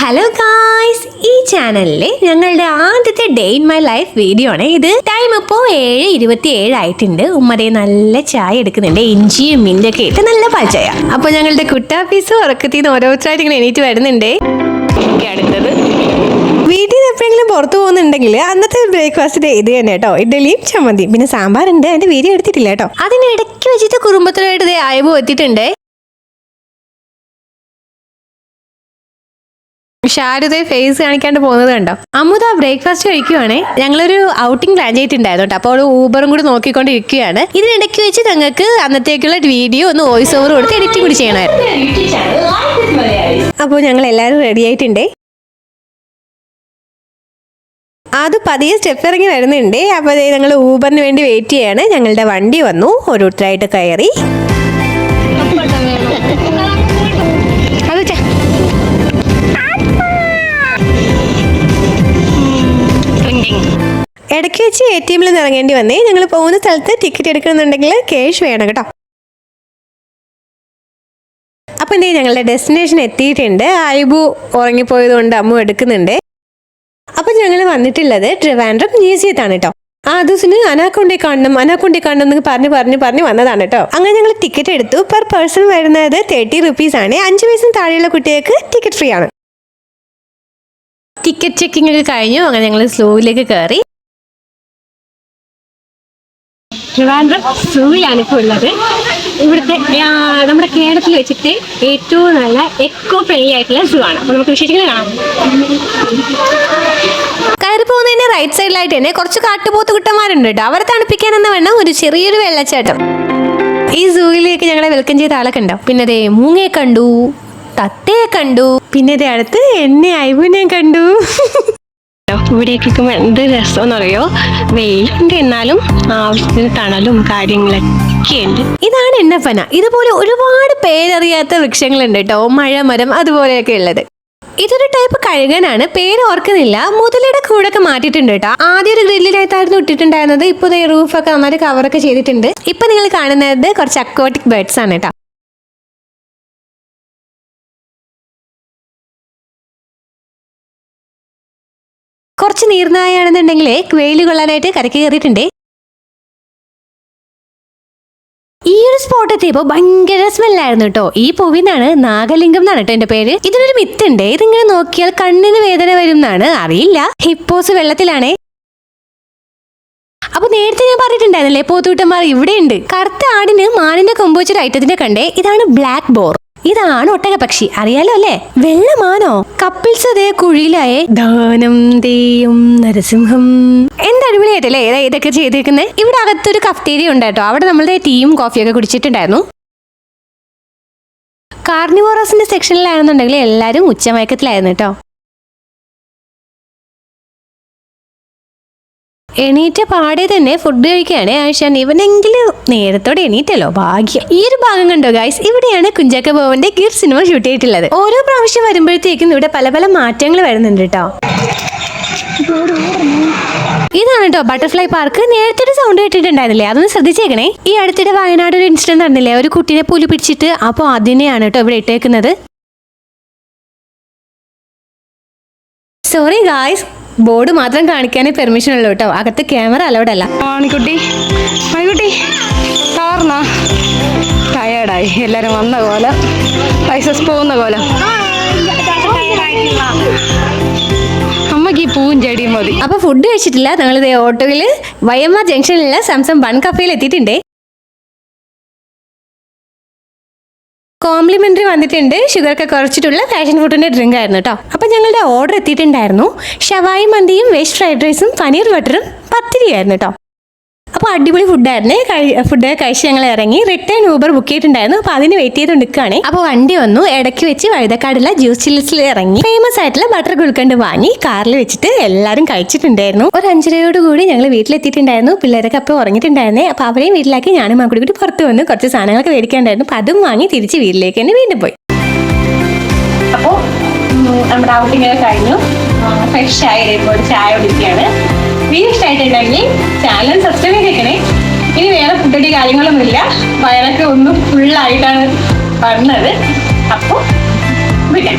Hello guys ഈ ചാനലിലെ ഞങ്ങളുടെ ആദ്യത്തെ day in my life video ആണ്. ഇത് ടൈം ഇപ്പോൾ ഏഴ് ഇരുപത്തി ഏഴ് ആയിട്ടുണ്ട് ഉമ്മതേ നല്ല ചായ എടുക്കുന്നുണ്ട്. ഇഞ്ചിയും മിന്റൊക്കെ ഇട്ട് നല്ല പാചക അപ്പോൾ ഞങ്ങളുടെ കുട്ടാപ്പീസ് ഉറക്കത്തിൽ നിന്ന് ഓരോരുത്തരായിട്ട് ഇങ്ങനെ എണീറ്റ് വരുന്നുണ്ട്. അടുത്തത്. വീട്ടിൽ നിന്ന് എപ്പോഴെങ്കിലും പുറത്തു പോകുന്നുണ്ടെങ്കിൽ അന്നത്തെ ബ്രേക്ക്ഫാസ്റ്റ് ഇത് തന്നെ കേട്ടോ. ഇഡ്ഡലിയും ചമ്മന്തിയും. പിന്നെ സാമ്പാറുണ്ട്. അതിന്റെ വീഡിയോ എടുത്തിട്ടില്ല കേട്ടോ. അതിനിടയ്ക്ക് വെച്ചിട്ട് കുടുംബത്തിലായിട്ട് അയവ് എത്തിയിട്ടുണ്ട് ഷാരുദെ ഫേസ് കാണിക്കാണ്ട് പോകുന്നത് കണ്ടോ? അമുദ ബ്രേക്ക്ഫാസ്റ്റ് കഴിക്കുവാണേ. ഞങ്ങളൊരു ഔട്ടിംഗ് പ്ലാൻ ചെയ്തിട്ടുണ്ടായിരുന്നു അപ്പോൾ ഊബറും കൂടി നോക്കിക്കൊണ്ടിരിക്കുകയാണ്. ഇതിനിടയ്ക്ക് വെച്ച് ഞങ്ങൾക്ക് അന്നത്തേക്കുള്ള വീഡിയോ ഒന്ന് വോയിസ് ഓവർ കൊടുത്ത് എഡിറ്റിംഗ് കൂടി ചെയ്യണമായിരുന്നു. അപ്പോൾ ഞങ്ങൾ എല്ലാവരും റെഡി ആയിട്ടുണ്ടേ. അത് പതിയെ സ്റ്റെപ്പ് ഇറങ്ങി വരുന്നുണ്ട്. അപ്പോൾ ഞങ്ങൾ ഊബറിന് വേണ്ടി വെയിറ്റ് ചെയ്യാണ്. ഞങ്ങളുടെ വണ്ടി വന്നു. ഓരോരുത്തരായിട്ട് കയറി. എ ടി എമ്മിൽ നിന്ന് ഇറങ്ങേണ്ടി വന്നേ. ഞങ്ങൾ പോകുന്ന സ്ഥലത്ത് ടിക്കറ്റ് എടുക്കണമെന്നുണ്ടെങ്കിൽ ക്യാഷ് വേണം കേട്ടോ. അപ്പം എന്തേ ഞങ്ങളുടെ ഡെസ്റ്റിനേഷൻ എത്തിയിട്ടുണ്ട്. ഐബു ഉറങ്ങിപ്പോയത് കൊണ്ട് അമ്മു എടുക്കുന്നുണ്ട്. അപ്പം ഞങ്ങൾ വന്നിട്ടുള്ളത് ട്രിവാൻഡ്രം മ്യൂസിയത്താണ് കേട്ടോ. ആ ദിവസത്തിന് അനാക്കൊണ്ടി കാണണം അനാക്കൊണ്ടി കാണണം എന്ന് പറഞ്ഞ് പറഞ്ഞ് പറഞ്ഞ് വന്നതാണ് കേട്ടോ. അങ്ങനെ ഞങ്ങൾ ടിക്കറ്റ് എടുത്തു. പെർ പേഴ്സൺ വരുന്നത് തേർട്ടി റുപ്പീസ് ആണ്. അഞ്ച് വയസ്സിന് താഴെയുള്ള കുട്ടികൾക്ക് ടിക്കറ്റ് ഫ്രീ ആണ്. ടിക്കറ്റ് ചെക്കിംഗ് ഒക്കെ കഴിഞ്ഞു. അങ്ങനെ ഞങ്ങൾ സ്ലോയിലേക്ക് കയറി ട്രിവാൻഡ്രം സൂവിലാണ് ഇപ്പോൾ ഉള്ളത്. ഇവിടുത്തെ നമ്മുടെ കേരളത്തിൽ വെച്ചിട്ട് ഏറ്റവും നല്ല എക്കോ ഫ്രണ്ട്ലി ആയിട്ടുള്ള സൂ ആണ് അപ്പോൾ നമുക്ക് വിശേഷങ്ങൾ കാണാം. കയറി പോകുന്നതിന്റെ റൈറ്റ് സൈഡിലായിട്ട് തന്നെ കുറച്ച് കാട്ടുപോത്ത് കുട്ടന്മാരുണ്ട് കേട്ടോ. അവരെ തണുപ്പിക്കാൻ എന്ന് വേണം ഒരു ചെറിയൊരു വെള്ളച്ചാട്ടം. ഈ സൂയിലേക്ക് ഞങ്ങളെ വെൽക്കം ചെയ്ത ആളെ കണ്ടോ പിന്നെ ദേ മൂങ്ങയെ കണ്ടു തത്തയെ കണ്ടു പിന്നെ അടുത്ത് എന്നെ ഐബുനെ കണ്ടു. ഇവിടേക്ക് കേൾക്കുമ്പോൾ എന്ത് രസമെന്നറിയോ? വെയിലുണ്ട് എന്നാലും ആവശ്യത്തിന് തണലും കാര്യങ്ങളൊക്കെ ഉണ്ട്. ഇതാണ് എണ്ണപ്പന. ഇതുപോലെ ഒരുപാട് പേരറിയാത്ത വൃക്ഷങ്ങളുണ്ട് കേട്ടോ. മഴ മരം അതുപോലെയൊക്കെ ഉള്ളത്. ഇതൊരു ടൈപ്പ് കഴുകനാണ്. പേര് ഓർക്കുന്നില്ല. മുതലയുടെ കൂടൊക്കെ മാറ്റിയിട്ടുണ്ട് കേട്ടോ. ആദ്യം ഒരു ഗ്രില്ലിലായിട്ടായിരുന്നു ഇട്ടിട്ടുണ്ടായിരുന്നത്. ഇപ്പൊ റൂഫൊക്കെ നന്നായിട്ട് കവറൊക്കെ ചെയ്തിട്ടുണ്ട്. ഇപ്പൊ നിങ്ങൾ കാണുന്നത് കുറച്ച് അക്വാട്ടിക് ബേർഡ്സ് ആണ് കേട്ടോ. കുറച്ച് നീർനായാണെന്നുണ്ടെങ്കിൽ വെയിൽ കൊള്ളാനായിട്ട് കരക്ക് കയറിയിട്ടുണ്ട്. ഈ ഒരു സ്പോട്ട് എത്തിയപ്പോ ഭയങ്കര സ്മെല്ലായിരുന്നു കേട്ടോ ഈ പൂവിനാണ് നാഗലിംഗം എന്നാണ് കേട്ടോ എന്റെ പേര്. ഇതിനൊരു മിത്തുണ്ട് ഇതിങ്ങനെ നോക്കിയാൽ കണ്ണിന് വേദന വരും എന്നാണ്. അറിയില്ല. ഹിപ്പോസ് വെള്ളത്തിലാണേ. അപ്പൊ നേരത്തെ ഞാൻ പറഞ്ഞിട്ടുണ്ടായിരുന്നല്ലേ പോത്തൂട്ടന്മാർ ഇവിടെയുണ്ട്. കറുത്ത ആടിന് മാനിന്റെ കൊമ്പോച്ചൊരു ഐറ്റത്തിന്റെ ഐറ്റത്തിനെ കണ്ടേ. ഇതാണ് ബ്ലാക്ക് ബോർ. ഇതാണ് ഒട്ടക പക്ഷി അറിയാലോ അല്ലേ? വെള്ളമാനോ കപ്പിൾസ് അതേ കുഴിയിലായേ ദാനം തെയ്യും നരസിംഹം. എന്തടിപൊളിയായിട്ടല്ലേ ഇതൊക്കെ ചെയ്തിരിക്കുന്നത് ഇവിടെ അകത്തൊരു കഫ്റ്റേരിയ ഉണ്ട് കേട്ടോ അവിടെ നമ്മളുടെ ടീയും കോഫിയൊക്കെ കുടിച്ചിട്ടുണ്ടായിരുന്നു. കാർണിവോറസിന്റെ സെക്ഷനിലാണെന്നുണ്ടെങ്കിൽ എല്ലാവരും ഉച്ചമയക്കത്തിലായിരുന്നു കേട്ടോ. എണീറ്റ പാടെ തന്നെ ഫുഡ് കഴിക്കുകയാണ് ആയിഷാൻ. ഇവനെങ്കിലും നേരത്തോടെ എണീറ്റല്ലോ ഭാഗ്യം. ഈ ഒരു ഭാഗം കണ്ടോ ഗൈസ് ഇവിടെയാണ് കുഞ്ചാക്ക ബോവന്റെ ഗിർ സിനിമ ഷൂട്ട് ചെയ്തിട്ടുള്ളത്. ഓരോ പ്രാവശ്യം വരുമ്പോഴത്തേക്കും ഇവിടെ പല പല മാറ്റങ്ങൾ വരുന്നുണ്ട് കേട്ടോ ഇതാണ് കേട്ടോ ബട്ടർഫ്ലൈ പാർക്ക് നേരത്തെ ഒരു സൗണ്ട് കേട്ടിട്ടുണ്ടായിരുന്നില്ലേ? അതൊന്ന് ശ്രദ്ധിച്ചേക്കണേ. ഈ അടുത്തിടെ വയനാട് ഒരു ഇൻസിഡന്റ് നടന്നില്ലേ? ഒരു കുട്ടീനെ പുലി പിടിച്ചിട്ട് അപ്പോൾ അതിനെയാണ് കേട്ടോ ഇവിടെ ഇട്ടേക്കുന്നത്. സോറി ഗായ്സ് ബോർഡ് മാത്രം കാണിക്കാനേ പെർമിഷൻ ഉള്ളൂ കേട്ടോ. അകത്ത് ക്യാമറ അലൗഡ് അല്ല. ആണിക്കുട്ടി മണിക്കുട്ടി കാർന്നാ ടയേർഡായി എല്ലാരും വന്ന പോലെ. പൈസസ് പോകുന്ന പോലെ. അമ്മയ്ക്ക് ഈ പൂവും ചെടിയും മതി. അപ്പൊ ഫുഡ് കഴിച്ചിട്ടില്ല. ഞങ്ങളിത് ഓട്ടോയിൽ ഓട്ടോയിൽ വൈഎംആർ ജംഗ്ഷനിലുള്ള സാംസങ് ബൺ കഫേയിൽ എത്തിയിട്ടുണ്ട്. കോംപ്ലിമെന്ററി വന്നിട്ടുണ്ട്. ഷുഗർ ഒക്കെ കുറച്ചിട്ടുള്ള ഫാഷൻ ഫുഡിന്റെ ഡ്രിങ്ക് ആയിരുന്നു കേട്ടോ അപ്പൊ ഞങ്ങളുടെ ഓർഡർ എത്തിയിട്ടുണ്ടായിരുന്നു. ഷവായി മന്തിയും വെജ് ഫ്രൈഡ് റൈസും പനീർ ബട്ടറും പത്തിരിയായിരുന്നു കേട്ടോ അപ്പോൾ അടിപൊളി ഫുഡായിരുന്നു ഫുഡ് കഴിച്ച് ഞങ്ങൾ ഇറങ്ങി. റിട്ടേൺ ഊബർ ബുക്ക് ചെയ്തിട്ടുണ്ടായിരുന്നു. അപ്പോൾ അതിന് വെയിറ്റ് ചെയ്ത് നിൽക്കുകയാണ്. അപ്പോൾ വണ്ടി വന്നു. ഇടയ്ക്ക് വെച്ച് വഴുതക്കാടുള്ള ജ്യൂസ് ചില്ലസിൽ ഇറങ്ങി. ഫേമസ് ആയിട്ടുള്ള ബട്ടർ ഗുൽക്കണ്ട് വാങ്ങി കാറിൽ വെച്ചിട്ട് എല്ലാവരും കഴിച്ചിട്ടുണ്ടായിരുന്നു. ഒരു അഞ്ചരയോട് കൂടി ഞങ്ങൾ വീട്ടിലെത്തിയിട്ടുണ്ടായിരുന്നു. പിള്ളേരൊക്കെ അപ്പോൾ ഉറങ്ങിയിട്ടുണ്ടായിരുന്നേ. അപ്പോൾ അവരെയും വീട്ടിലാക്കി ഞാനും മക്കൂടി കൂടി പുറത്ത് വന്ന്. കുറച്ച് സാധനങ്ങളൊക്കെ മേടിക്കാണ്ടായിരുന്നു. അപ്പോൾ അതും വാങ്ങി തിരിച്ച് വീട്ടിലേക്ക് തന്നെ വീണ്ടും പോയി. അപ്പോൾ നമ്മുടെ ഔട്ടിങ്ങൊക്കെ കഴിഞ്ഞു. ഫ്രഷ് ആയി ഇപ്പോൾ ചായ കുടിക്കുകയാണ്. വീഡിയോ ഇഷ്ടമായിട്ടുണ്ടെങ്കിൽ ചാനൽ സബ്സ്ക്രൈബ് ചെയ്തേക്കണേ. ഇനി വേറെ ഫുഡടി കാര്യങ്ങളൊന്നുമില്ല. വയറൊക്കെ ഒന്നും ഫുള്ളായിട്ടാണ് വന്നത്. അപ്പോൾ വിടാം